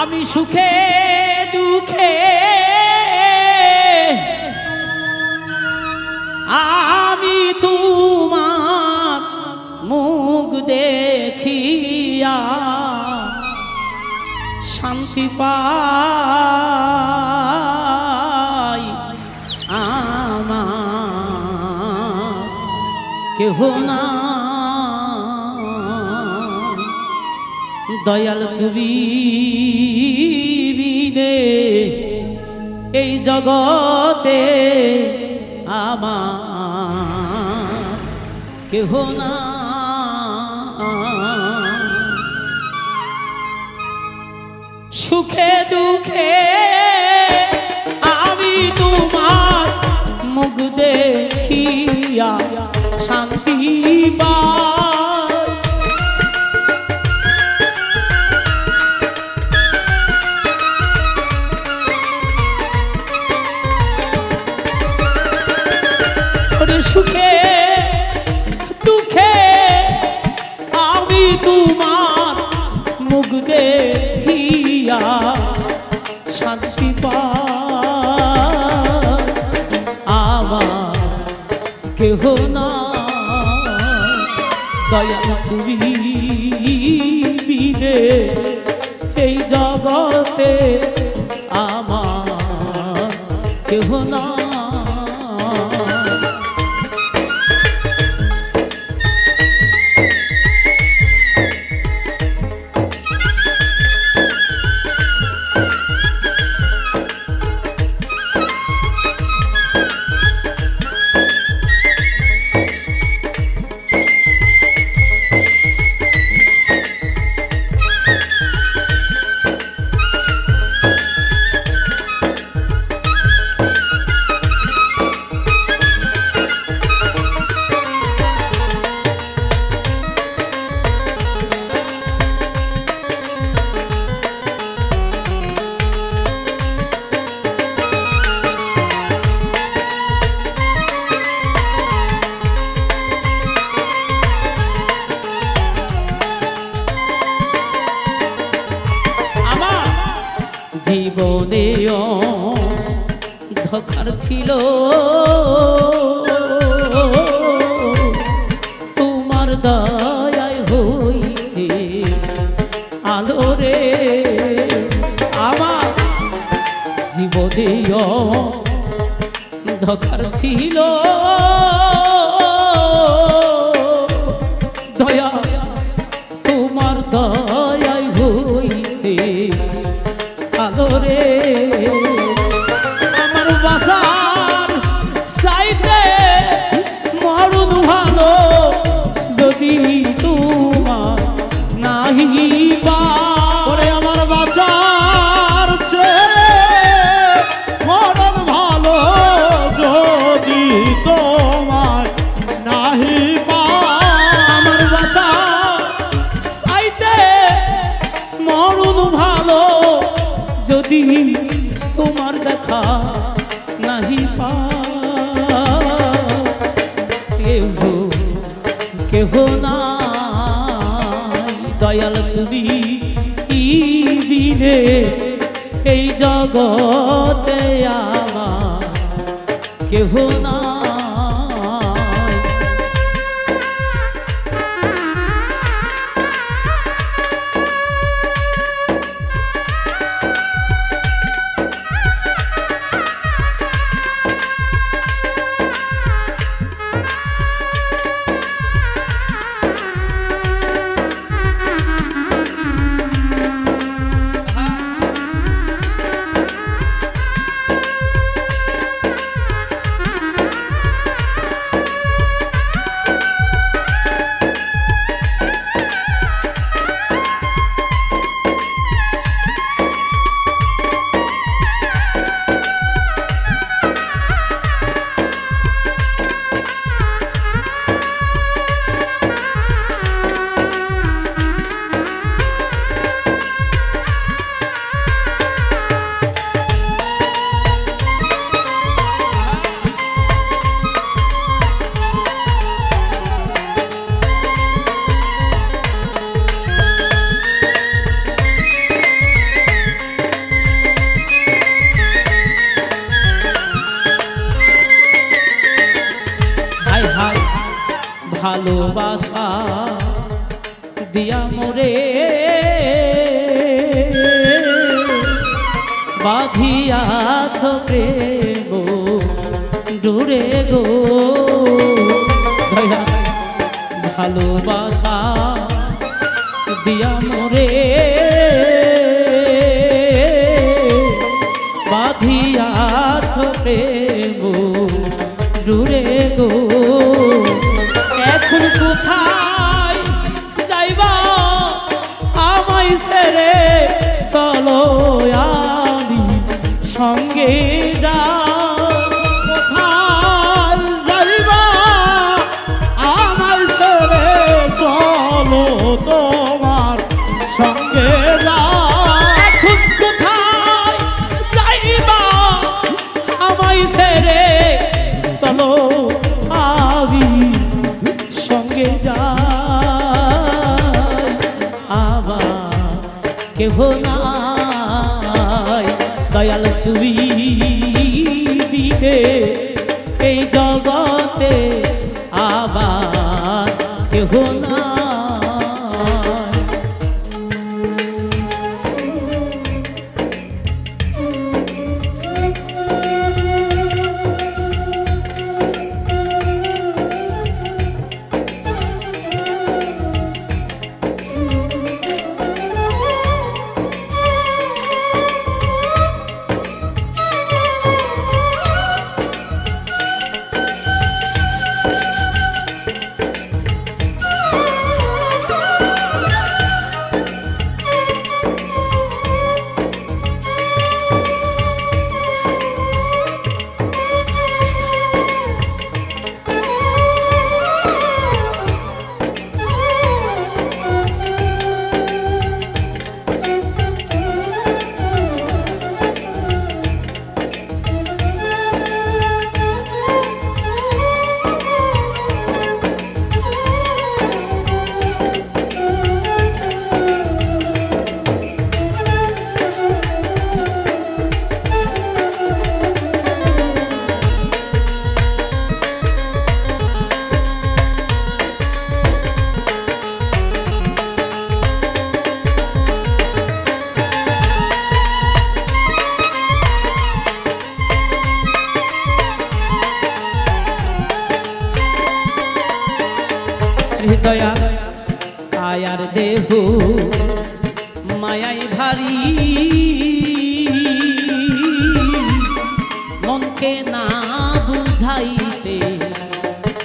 আমি সুখে দুঃখে। আমি তোমার মুখ দেখিয়া শান্তি পাই। আমার কেহ না দয়াল তুমি বিনে এই জগতে আমার কেহ না। সুখে দুঃখে আমি তোমার মুখ দেখিয়া শান্তি পাই কেহ না। দয়া তুমি বিনে ধকার ছিল। তোমার দয়ায় হইছে আলোরে আমার জীবদেয় অন্ধকার ছিল। যদি তোমার দেখা নাহি পা কেহ না দয়াল তুমি দিনে এই জগতে কেহ না ভালোবাসা দিয়া মোরে। বাঁধিয়াছ প্রেম ডুরে গো। ভালোবাসা দিয়া মোরে। বাঁধিয়াছ প্রেম ডুরে গো। এখন কোথায় যাইবা? আমায় ছেড়ে চলো আমি সঙ্গে যা সঙ্গে যা নাই দয়াল তুমি দিদে এই জগতে আবার কেহ নাই।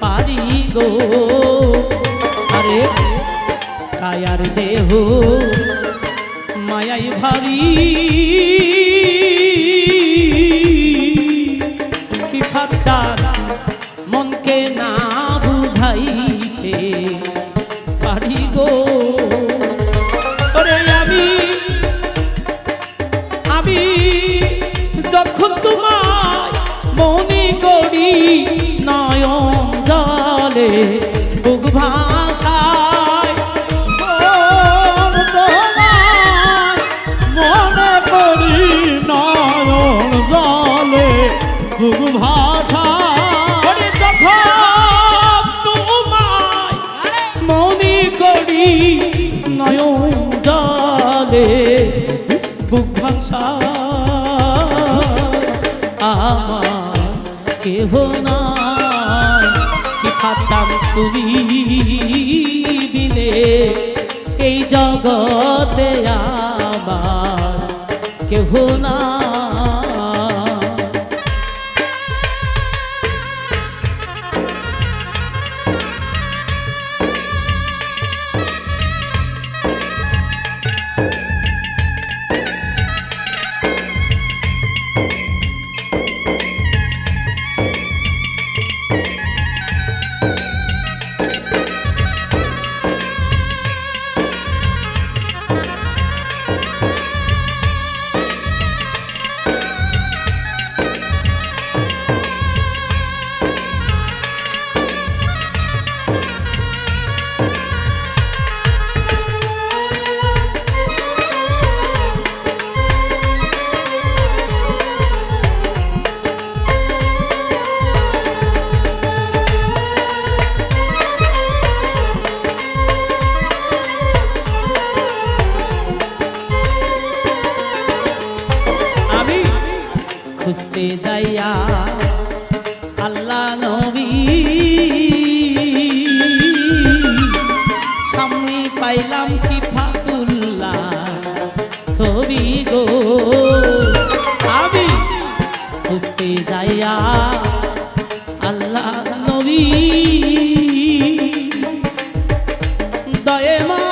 পারি গো। আরে কায়ার দেহ মায়াই ভারী। জলে বুক ভাষা আমার কেহ না কি তুমি বিনে এই জগতে আমার কেহ না খুঁজতে যাইয়া আল্লাহ নবী সামনে পাইলাম কি ফাতুল্লাহ ছবি গো। আমি খুঁজতে যাইয়া আল্লাহ নবী দয়ে দয়ে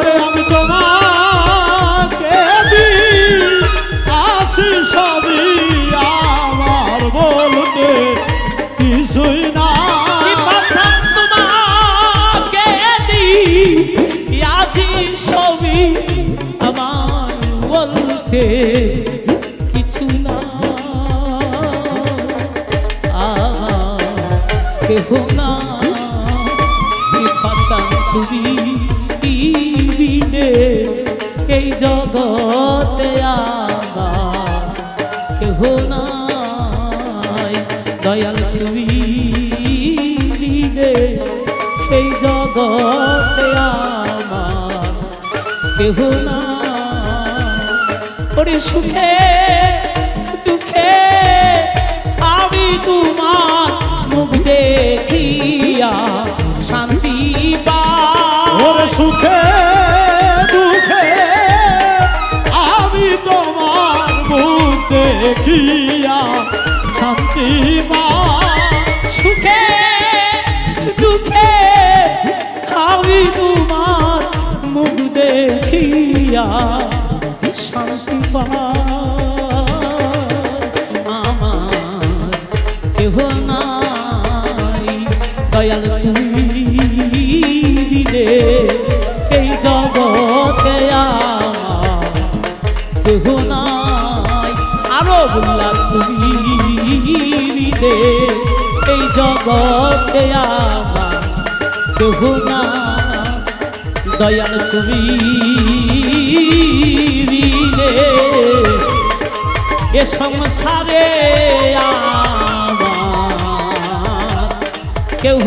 ওরে আমি তোমাকে আসি সবই আমার বলতে কিছুই না। ছবি আমার বলতে কিছু না। কেহ না। তুমি জগতে আমার কেহ নাই। দয়াল তুমি এই জগতে আমার কেহ না ওরে সুখে, দুঃখে আমি তোমার মুখ দেখিয়া শান্তি পাই। ওরে সুখে দেখিয়া শান্তি পাই সুখে, দুঃখে আমি তোমার মুখ দেখিয়া শান্তি পাই আমার কেহ নাই, দয়াল তুমি দিলে। দে এই জগতে আমার কেহ না। দয়াল তুমি এ সংসারে আমার কেহ